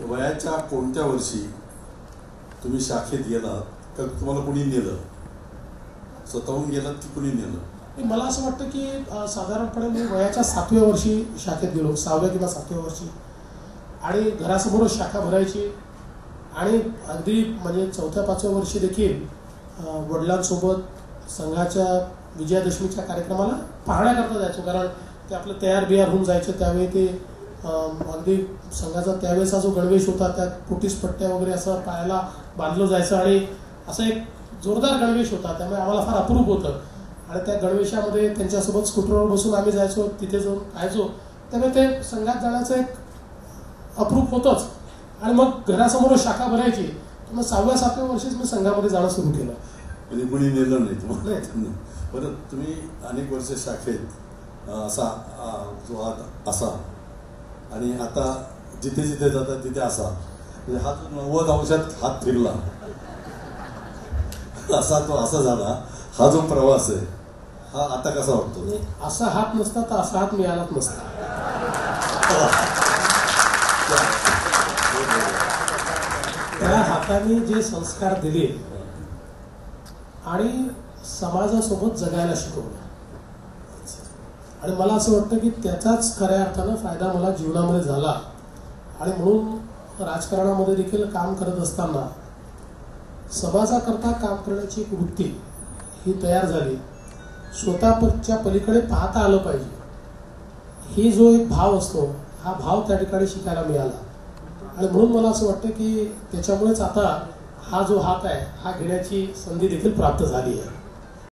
वयाच्या कोणत्या वर्षी तुम्ही शाखेत गेलात तर तुम्हाला कुणी नेलं? स्वतःहून गेलात की कुणी नेलं? आणि मला असं वाटतं की साधारणपणे मी वयाच्या सातव्या वर्षी शाखेत गेलो सहाव्या किंवा सातव्या वर्षी. आणि घरासमोरच शाखा भरायची. आणि अगदी म्हणजे चौथ्या पाचव्या वर्षी देखील वडिलांसोबत संघाच्या विजयादशमीच्या कार्यक्रमाला पाहण्याकरता जायचो. कारण ते आपलं तयार बियार होऊन जायचं त्यावेळी ते अगदी संघाचा त्यावेळेचा जो गणवेश होता त्यात पोटीस पट्ट्या वगैरे असं पायाला बांधलं जायचं आणि असं एक जोरदार गणवेश होता. त्यामुळे आम्हाला फार अप्रूप होतं. आणि त्या गणवेशामध्ये त्यांच्यासोबत स्कूटरवर बसून आम्ही जायचो तिथे जाऊन खायचो त्यामुळे ते संघात जाण्याचं एक अप्रूप होतंच. आणि मग घरासमोर शाखा भरायची. मग सहाव्या सातव्या वर्षीच मी संघामध्ये जाणं सुरू केलं. म्हणजे कुणी नेलं नाही तुम्हाला? बरं तुम्ही अनेक वर्ष शाखेत असा जो हात असा आणि आता जिथे जिथे जातात तिथे असा. म्हणजे हा जो नव्वद अंशात हात फिरला. असा तो असा झाला. हा जो प्रवास आहे हा आता कसा वाटतो? म्हणजे असा हात नसता तर असा हात मिळालाच नसता. त्या हाताने जे संस्कार दिले आणि समाजासोबत जगायला शिकवलं. आणि मला असं वाटतं की त्याचाच खऱ्या अर्थानं फायदा मला जीवनामध्ये झाला. आणि म्हणून राजकारणामध्ये देखील काम करत असताना समाजाकरता काम करण्याची एक वृत्ती ही तयार झाली. स्वतःच्या पलीकडे पाहता आलं पाहिजे. ही जो एक भाव असतो हा भाव त्या ठिकाणी शिकायला मिळाला. आणि म्हणून मला असं वाटतं की त्याच्यामुळेच आता हा जो हात आहे हा घेण्याची संधी देखील प्राप्त झाली आहे.